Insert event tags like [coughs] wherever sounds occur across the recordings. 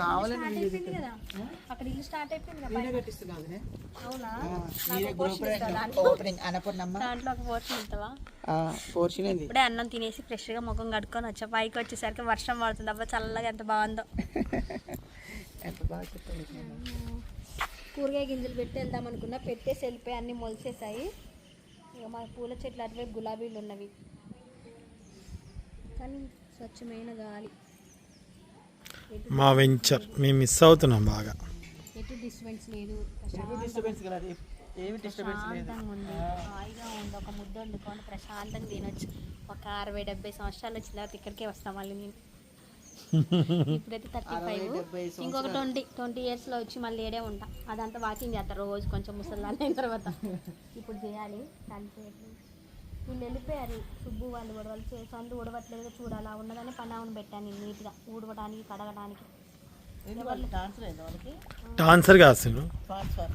కావాలని అక్కడ ఇల్లు స్టార్ట్ అయిపోయింది పోర్షన్ ఇప్పుడే అన్నం తినేసి ఫ్రెష్గా ముఖం కడుక్కొని వచ్చా. పైకి వచ్చేసరికి వర్షం పడుతుంది. అబ్బా చల్లగా ఎంత బాగుందో. కూరగాయ గింజలు పెట్టి వెళ్దాం అనుకున్నా. పెట్టేసి వెళ్ళిపోయి అన్ని మొలిసేసాయి. ఇక మా పూల చెట్లు అటువైపు గులాబీలు ఉన్నవి. కానీ స్వచ్ఛమైన గాలి. మా వెంచర్. మేము మిస్ అవుతున్నాం బాగా. ఎటు డిస్టర్బెన్స్ లేదు. ఏమి డిస్టర్బెన్స్ లేదు. ప్రశాంతంగా ఉంది. హాయిగా ఉంది. ఒక ముద్ద వండుకొని ప్రశాంతంగా తినొచ్చు. ఒక అరవై డెబ్బై సంవత్సరాలు వచ్చిన తర్వాత ఇక్కడికే వస్తాం మళ్ళీ నేను. [laughs] ఇప్పుడైతే థర్టీ ఫైవ్. ఇంకొక ట్వంటీ ట్వంటీ ఇయర్స్లో వచ్చి మళ్ళీ ఏడే ఉంటా. అదంతా వాకింగ్ చేస్తారు రోజు కొంచెం ముసలాన్ని అయిన తర్వాత. [laughs] ఇప్పుడు చేయాలి. కానీ వీళ్ళు వెళ్ళిపోయారు. సుబ్బు వాళ్ళు కూడా వాళ్ళు సందు ఉడవట్లేదు చూడాలా ఉన్నదని పనావును పెట్టాను నేను నీట్గా ఊడవడానికి కడగడానికి డాన్సర్ కాదు ట్రాన్స్ఫర్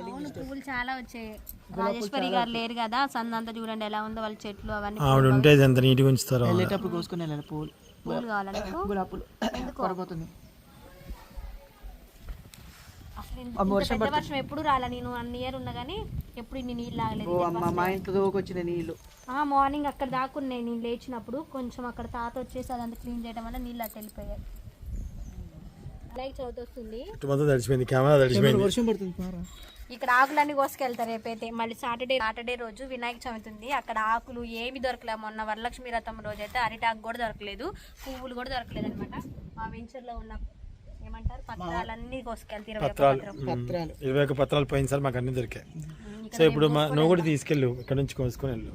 అవును పువ్వులు చాలా వచ్చాయి. రాజేశ్వరి గారు లేరు కదా సందు అంతా చూడండి ఎలా ఉందో వాళ్ళ చెట్లు అవన్నీ ఆవిడ ఉంటే ఇది ఎంత నీట్గా ఉంచుతారో ఆవిడ. వెళ్ళేటప్పుడు కోసుకుని వెళ్ళాలి కావాలా నీకు? [coughs] అసలు వర్షం ఎప్పుడు రాలే? నేను వన్ ఇయర్ ఉన్నా కానీ ఎప్పుడు ఇన్ని నీళ్ళు ఆగలేదు అమ్మ మా ఇంట్లో దోకొచ్చిన నీళ్ళు. ఆ మార్నింగ్ అక్కడ దాక్కున్నాయి నేను లేచినప్పుడు. కొంచెం అక్కడ తాత వచ్చేసి అదంతా క్లీన్ చేయడం వల్ల నీళ్ళు అట్ట వెళ్ళిపోయాయి. వర్షం పడుతుంది పారా ఇక్కడ ఆకులన్నీ కోసుకెళ్తారు రేపైతే. మళ్ళీ సాటర్డే సాటర్డే రోజు వినాయక చవితి ఉంది. అక్కడ ఆకులు ఏమి దొరకలే. మొన్న వరలక్ష్మి రథం రోజు అయితే అరిటాకు కూడా దొరకలేదు. పువ్వులు కూడా దొరకలేదు అనమాట మా వెంచర్లో ఉన్న ఏమంటారు? పత్రాలన్నీ కోసుకెళ్తారు. పత్రాలు. పత్రాలు. ఇరవై పత్రాలు పోయినసారి మాకు అన్ని దొరికాయి. సో ఇప్పుడు మా నువ్వు కూడా తీసుకెళ్ళు ఇక్కడ నుంచి కోసుకొని వెళ్ళు.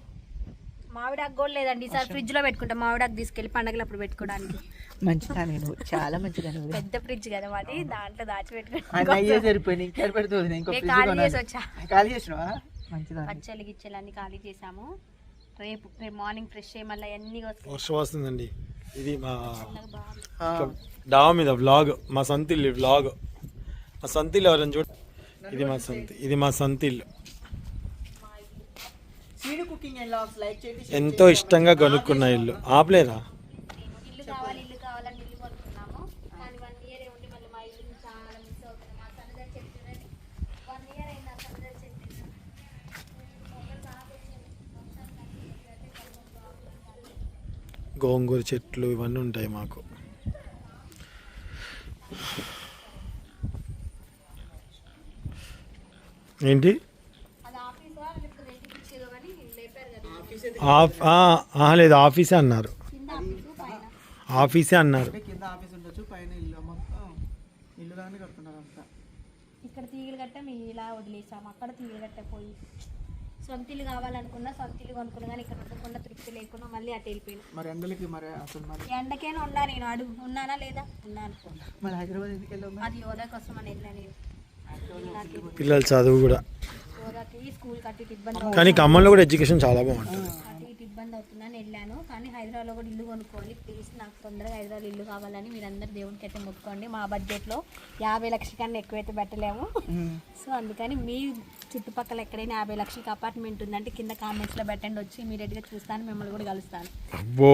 మామిడాకు కూడా లేదండి. ఈసారి ఫ్రిడ్జ్లో పెట్టుకుంటాం. మామిడాకు తీసుకెళ్ళి పండగలు అప్పుడు పెట్టుకోవడానికి మంచిదా నేను చాలా నువ్వు పెద్ద ఫ్రిడ్జ్ కదా మాది. దాంట్లో దాచి పెట్టుకుంటాం సరిపోయింది. ఇంకా పెడుతుంది ఇంకో నేను ఫ్రిడ్జ్ ఖాళీ కొనాలి. చేసి వచ్చా ఖాళీ చేసినావా? మంచిదా. పచ్చళ్ళు గిచ్చలు అన్ని ఖాళీ చేసాము. రేపు రేపు మార్నింగ్ ఫ్రెష్ అయ్యి మళ్ళీ అన్ని వర్షం వస్తుందండి. ఇది మా డాబా మీద వ్లాగ్ మా సొంత ఇల్లు వ్లాగ్ మా సొంత ఇల్లు ఎవరైనా చూడ ఇది మా సొంత ఇది మా సొంత ఇల్లు సీడు కుకింగ్ అండ్ లాగ్స్ లైక్ చేయండి ఎంతో ఇష్టంగా కొనుక్కున్న ఇల్లు. ఆపలేరా? ఇల్లు కావాలి ఇల్లు కావాలని ఇల్లు కొనుక్కున్నాము. కానీ వన్ ఇయర్ ఉండి మళ్ళీ మా ఇల్లు చాలా మిస్ అవుతుంది. మా సన్నదారి చెట్టు చూడండి వన్ ఇయర్ అయింది ఆ సన్నదారి చెట్టు గోంగూర చెట్లు ఇవన్నీ ఉంటాయి మాకు. ఏంటి అది ఆఫీసా లేకపోతే రెంట్కి ఇచ్చేదో కానీ లేపారు కదా ఆఫ్ ఆ, ఆ, లేదు ఆఫీసే అన్నారు కింద ఆఫీసు పైన ఆఫీసే అన్నారు. కింద ఆఫీస్ ఉండొచ్చు పైన ఇల్లు మొత్తం ఇల్లు కడుతున్నారు అంతా. ఇక్కడ తీగలు కట్ట మేము ఇలా వదిలేసాము. అక్కడ తీగలు కట్ట పోయి సొంత ఇల్లు కావాలనుకున్నా సొంత ఇల్లు కొనుక్కున్నా కానీ ఇక్కడ ఉండకుండా తృప్తి లేకుండా మళ్ళీ అటు వెళ్ళిపోయినా. మరి ఎండలకి మరి అసలు మరి? ఎండకైనా ఉన్నా నేను అడుగు ఉన్నానా లేదా? ఉన్నాను. మరి హైదరాబాద్ ఎందుకు వెళ్ళావు మరి? అది యోగా కోసం అని వెళ్ళా నేను నాకు పిల్లల చదువు కూడా. యోగాకి స్కూల్ కట్టి ఇటు ఇబ్బంది కానీ ఖమ్మంలో కూడా ఎడ్యుకేషన్ చాలా బాగుంటుంది. అటు ఇటు ఇబ్బంది అవుతుందని వెళ్ళాను. కానీ హైదరాబాద్లో కూడా ఇల్లు కొనుక్కోవాలి ప్లీజ్ నాకు తొందరగా హైదరాబాద్ ఇల్లు కావాలని మీరందరూ దేవునికి అయితే మొక్కుకోండి. మా బడ్జెట్లో యాభై లక్షల కన్నా ఎక్కువైతే పెట్టలేము. సో అందుకని మీ చుట్టుపక్కల ఎక్కడైనా యాభై లక్షలకి అపార్ట్మెంట్ ఉందంటే కింద కామెంట్స్లో పెట్టండి. వచ్చి ఇమీడియట్గా చూస్తాను. మిమ్మల్ని కూడా కలుస్తాను. అబ్బో!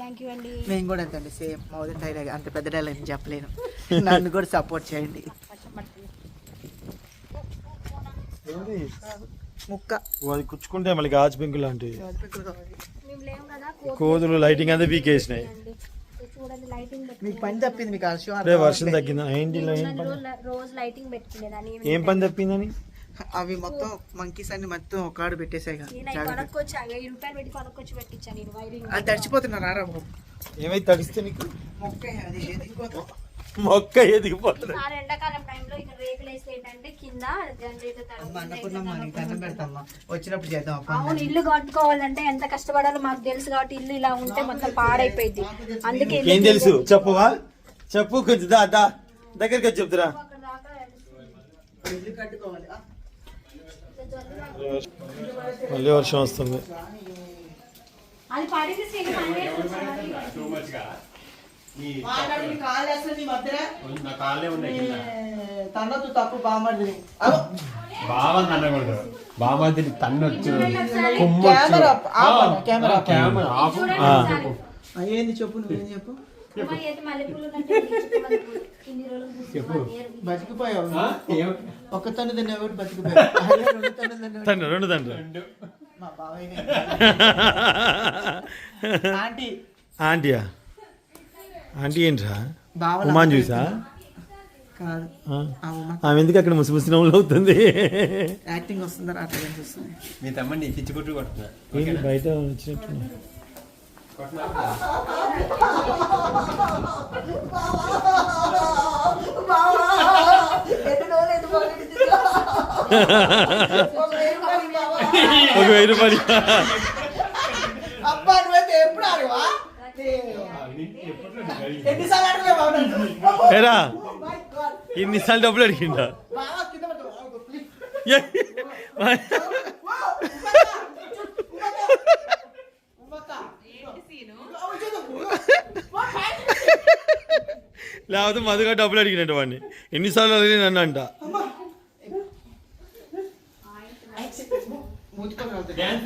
థ్యాంక్ యూ అండి. నేను కూడా అంతే అండి. సేమ్ మా వదిన డైలాగ్ అంత పెద్ద డైలాగ్ చెప్పలేను. నన్ను కూడా సపోర్ట్ చేయండి. ముక్క. అది కుచ్చుకుంటే మళ్ళీ గాజు పెంకు లాంటివి. కోతులు లైటింగ్ అంతా పీకేసినాయి. మీకు పని తప్పింది మీకు అదే వర్షం తగ్గిందా? ఏంటి ఏం పని? పెట్టుకునేది రోజు లైటింగ్ పెట్టుకునేదాన్ని ఏం పని తప్పిందని? అవి మొత్తం మంకీస్ అన్ని మొత్తం ఒకాడు పెట్టేసాయి కదా. నేను అవి కొనుక్కొచ్చి వెయ్యి రూపాయలు పెట్టి కొనుక్కొచ్చి పెట్టించాను నేను వైరింగ్ అది తడిచిపోతున్నారు ఆరా బాబు. ఏమైతే తడిస్తే నీకు? మొక్క అది ఎదిగిపోతుంది. మొక్క ఎదిగిపోతుంది. ఎండాకాలం టైంలో ఇక్కడ రేకులు ఏంటంటే కింద వచ్చినప్పుడు చేద్దాం. అవును ఇల్లు కట్టుకోవాలంటే ఎంత కష్టపడాలో మాకు తెలుసు కాబట్టి ఇల్లు ఇలా ఉంటే మొత్తం పాడైపోయింది అందుకే ఏం తెలుసు? చెప్పవా చెప్పు కొంచెం దా దా. దగ్గరికి వచ్చి చెప్తురా? మళ్ళీ వర్షం వస్తుంది. అది పడింది మాట్లాడు, నీ కాళ్ళు వేస్తుంది నీ మధ్యన. ఏ, తన్నొద్దు తప్పు బామర్దిని అగో, బామాదిని తన్నొచ్చు. కెమెరా ఆఫ్ అన్న, కెమెరా ఆఫ్. కెమెరా ఆఫ్ ఆ. ఆ, ఏంది చెప్పు నువ్వేం చెప్పు? పూసి. బతికిపోయావు. ఆ? ఏం? ఒక్క తను తిన్నా ఒకటి బతికిపోయావు. అదే రెండు తను తిన్నా తండ్రి రెండు. తండ్రి మా బాబాయ్ [laughs] ఆంటీ. ఆంటీయా? ఆంటీ ఏంట్రా? బావలా ఉమాన్ చూసా? కాదు. ఆమె ఎందుకు అక్కడ ముసి ముసి నవ్వులు అవుతుంది యాక్టింగ్ వస్తుందా అట్లా చూస్తుంది. మీ పిచ్చి కొట్టు కొడుతున్నా బయట వచ్చినట్టు? ఒక వెయ్యి రూపాయలు. [laughs] [laughs] అవ్వ చూడు. వా, పైకి. లేకపోతే మధుగా డబ్బులు అడిగినట్టు వాడిని ఎన్నిసార్లు అడిగి నన్ను అంట మూతికొని వెళ్తాడు. డ్యాన్స్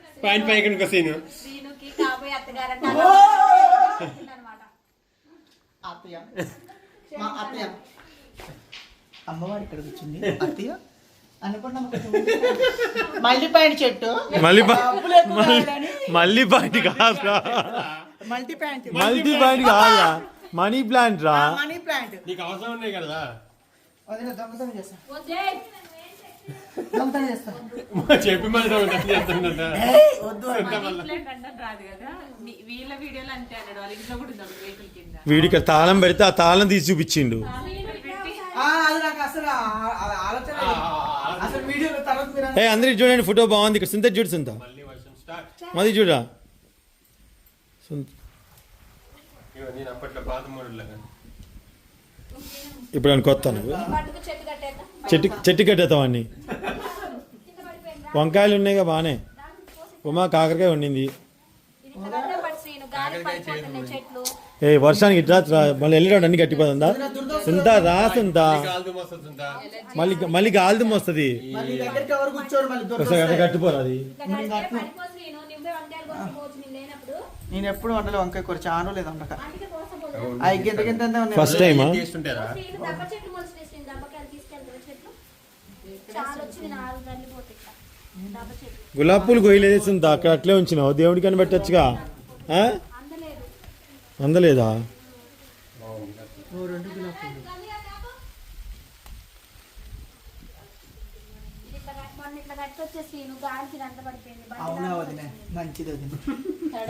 పైన పైకి ఇంకో సీను అత్తయ్య. మా అత్తయ్య. అమ్మవారు ఇక్కడ కూర్చుంది. అత్తయ్య? మళ్ళీ చెట్టు. మళ్ళీ మళ్ళీ పాయింట్ కాదురా. Multi pant. మల్టీ పాయింట్ కాదురా. మనీ ప్లాంట్ రా మనీ ప్లాంట్. నీకు అవసరం ఉన్నాయి కదా. వదిన దొంగతనం చేస్తా. చెప్పి మళ్ళీ వీడికి తాళం పెడితే ఆ తాళం తీసి చూపించిండు. ఏ అందరికి చూడండి ఫోటో బాగుంది ఇక్కడ. సుంత. చూడు. సుంత. మది మోడల్ ఇప్పుడు అని కొత్త నువ్వు. చెట్టు చెట్టు కట్టేస్తాం అన్ని. వంకాయలు ఉన్నాయిగా బాగానే ఉమా కాకరకాయ వండింది. ఏ వర్షానికి ఇట్లా రా- మళ్ళీ వెళ్ళిరాడు అన్ని గట్టిపోతుందా సుంత రా సుంత. కాలుతూ మస్తుందా మళ్ళీ మళ్ళీ గాలిదుం వస్తుంది మళ్ళీ దగ్గరికి ఎవరు కూర్చోరు మళ్ళీ ఒకసారి దొరకదు అట్లా కట్టిపోరా అది ఇట్లా కడితే పడిపో శ్రీను నువ్వే వంకాయలు కోసుకోవచ్చు నేను ఎప్పుడు వంటలో వంకాయ కూర చాను లేదు వండక ఫస్ట్ టైమా గులాబీ పూలు కొయ్యలేదు సుంత అక్కడ అట్లే ఉంచినావు. దేవుడికి అని పెట్టచ్చుగా? ఆ? అందలేదు? అవునా వదిన. మంచిది వదిన.